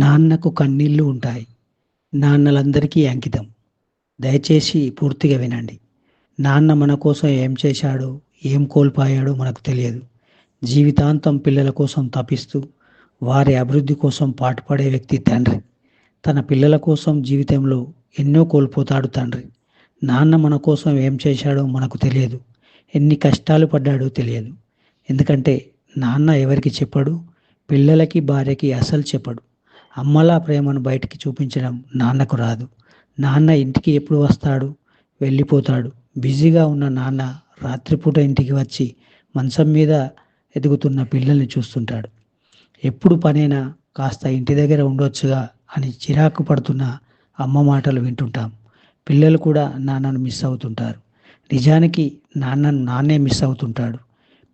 నాన్నకు కన్నీళ్ళు ఉంటాయి. నాన్నలందరికీ అంకితం. దయచేసి పూర్తిగా వినండి. నాన్న మన కోసం ఏం చేశాడో ఏం కోల్పోయాడో మనకు తెలియదు. జీవితాంతం పిల్లల కోసం తపిస్తూ వారి అభివృద్ధి కోసం పాటుపడే వ్యక్తి తండ్రి. తన పిల్లల కోసం జీవితంలో ఎన్నో కోల్పోతాడు తండ్రి. నాన్న మన కోసం ఏం చేశాడో మనకు తెలియదు. ఎన్ని కష్టాలు పడ్డాడో తెలియదు. ఎందుకంటే నాన్న ఎవరికి చెప్పడు? పిల్లలకి భార్యకి అసలు చెప్పడు. అమ్మలా ప్రేమను బయటికి చూపించడం నాన్నకు రాదు. నాన్న ఇంటికి ఎప్పుడు వస్తాడు? వెళ్ళిపోతాడు. బిజీగా ఉన్న నాన్న రాత్రిపూట ఇంటికి వచ్చి మంచం మీద ఎదుగుతున్న పిల్లల్ని చూస్తుంటాడు. ఎప్పుడు పనైనా కాస్త ఇంటి దగ్గర ఉండొచ్చుగా అని చిరాకు పడుతున్న అమ్మ మాటలు వింటుంటాం. పిల్లలు కూడా నాన్నను మిస్ అవుతుంటారు. నిజానికి నాన్నను నాన్నే మిస్ అవుతుంటాడు.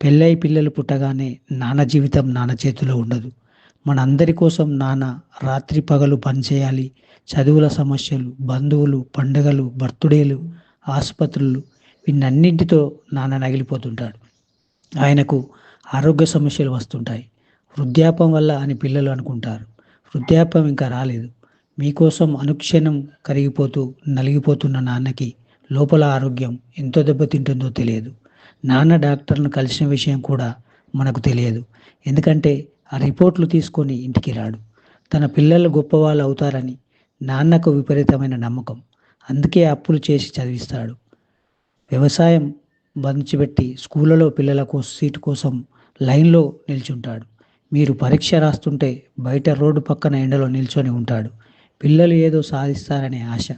పెళ్ళై పిల్లలు పుట్టగానే నాన్న జీవితం నాన్న చేతిలో ఉండదు. మనందరి కోసం నాన్న రాత్రి పగలు పనిచేయాలి చదువుల సమస్యలు బంధువులు పండుగలు బర్త్డేలు ఆసుపత్రులు వీటన్నింటితో నాన్న నగిలిపోతుంటాడు. ఆయనకు ఆరోగ్య సమస్యలు వస్తుంటాయి. వృద్ధాపం వల్ల అని పిల్లలు అనుకుంటారు. వృద్ధాపం ఇంకా రాలేదు. మీకోసం అనుక్షణం కరిగిపోతూ నలిగిపోతున్న నాన్నకి లోపల ఆరోగ్యం ఎంతో దెబ్బతింటుందో తెలియదు. నాన్న డాక్టర్ను కలిసిన విషయం కూడా మనకు తెలియదు. ఎందుకంటే ఆ రిపోర్ట్లు తీసుకొని ఇంటికి రాడు. తన పిల్లలు గొప్పవాళ్ళు అవుతారని నాన్నకు విపరీతమైన నమ్మకం. అందుకే అప్పులు చేసి చదివిస్తాడు. వ్యవసాయం బంచిపెట్టి స్కూళ్ళలో పిల్లలకు సీటు కోసం లైన్లో నిల్చుంటాడు. మీరు పరీక్ష రాస్తుంటే బయట రోడ్డు పక్కన ఎండలో నిల్చొని ఉంటాడు. పిల్లలు ఏదో సాధిస్తారనే ఆశ.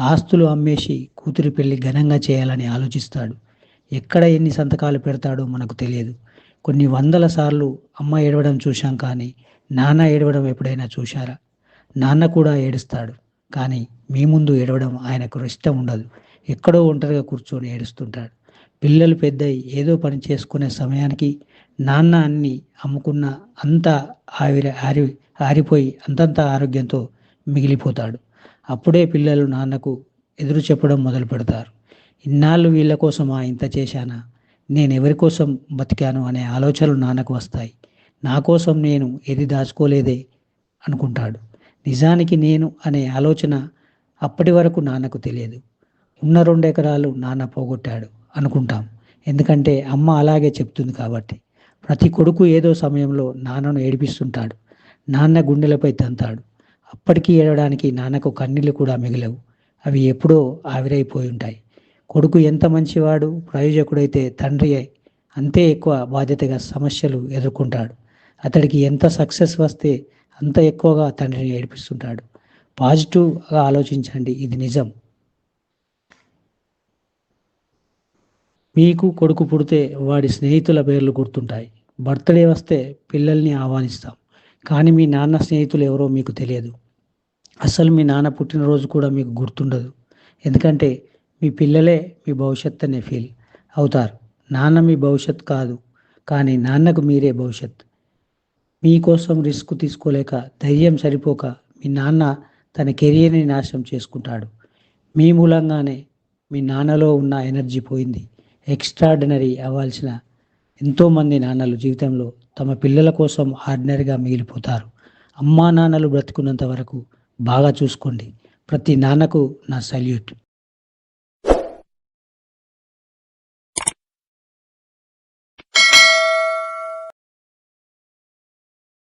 ఆస్తులు అమ్మేసి కూతురి పెళ్ళి ఘనంగా చేయాలని ఆలోచిస్తాడు. ఎక్కడ ఎన్ని సంతకాలు పెడతాడో మనకు తెలియదు. కొన్ని వందల సార్లు అమ్మ ఏడవడం చూశాం కానీ నాన్న ఏడవడం ఎప్పుడైనా చూశారా? నాన్న కూడా ఏడుస్తాడు. కానీ మీ ముందు ఏడవడం ఆయనకు ఇష్టం ఉండదు. ఎక్కడో ఒంటరిగా కూర్చొని ఏడుస్తుంటాడు. పిల్లలు పెద్దయి ఏదో పని చేసుకునే సమయానికి నాన్న అన్ని అమ్ముకున్న అంతా ఆవిరి ఆరి ఆరిపోయి అంతంత ఆరోగ్యంతో మిగిలిపోతాడు. అప్పుడే పిల్లలు నాన్నకు ఎదురు చెప్పడం మొదలు పెడతారు ఇన్నాళ్ళు వీళ్ళ కోసమా ఇంత చేశానా? నేను ఎవరి కోసం బతికాను అనే ఆలోచనలు నాన్నకు వస్తాయి. నా కోసం నేను ఏది దాచుకోలేదే అనుకుంటాడు. నిజానికి నేను అనే ఆలోచన అప్పటి వరకు నాన్నకు తెలియదు. ఉన్న రెండు ఎకరాలు నాన్న పోగొట్టాడు అనుకుంటాం. ఎందుకంటే అమ్మ అలాగే చెప్తుంది కాబట్టి. ప్రతి కొడుకు ఏదో సమయంలో నాన్నను ఏడిపిస్తుంటాడు. నాన్న గుండెలపై తంతాడు. అప్పటికీ ఏడవడానికి నాన్నకు కన్నీళ్ళు కూడా మిగిలవు. అవి ఎప్పుడో ఆవిరైపోయి ఉంటాయి. కొడుకు ఎంత మంచివాడు ప్రయోజకుడైతే తండ్రి అంతే ఎక్కువ బాధ్యతగా సమస్యలు ఎదుర్కొంటాడు. అతడికి ఎంత సక్సెస్ వస్తే అంత ఎక్కువగా తండ్రిని ఏడిపిస్తుంటాడు. పాజిటివ్గా ఆలోచించండి ఇది నిజం. మీకు కొడుకు పుడితే వాడి స్నేహితుల పేర్లు గుర్తుంటాయి. బర్త్డే వస్తే పిల్లల్ని ఆహ్వానిస్తాం. కానీ మీ నాన్న స్నేహితులు ఎవరో మీకు తెలియదు. అసలు మీ నాన్న పుట్టినరోజు కూడా మీకు గుర్తుండదు. ఎందుకంటే మీ పిల్లలే మీ భవిష్యత్ అనే ఫీల్ అవుతారు. నాన్న మీ భవిష్యత్ కాదు. కానీ నాన్నకు మీరే భవిష్యత్. మీకోసం రిస్క్ తీసుకోలేక ధైర్యం సరిపోక మీ నాన్న తన కెరియర్ని నాశనం చేసుకుంటాడు. మీ మూలంగానే మీ నాన్నలో ఉన్న ఎనర్జీ పోయింది. ఎక్స్ట్రాడినరీ అవ్వాల్సిన ఎంతోమంది నాన్నలు జీవితంలో తమ పిల్లల కోసం ఆర్డినరీగా మిగిలిపోతారు. అమ్మా నాన్నలు బ్రతుకున్నంత వరకు బాగా చూసుకోండి. ప్రతి నాన్నకు నా సల్యూట్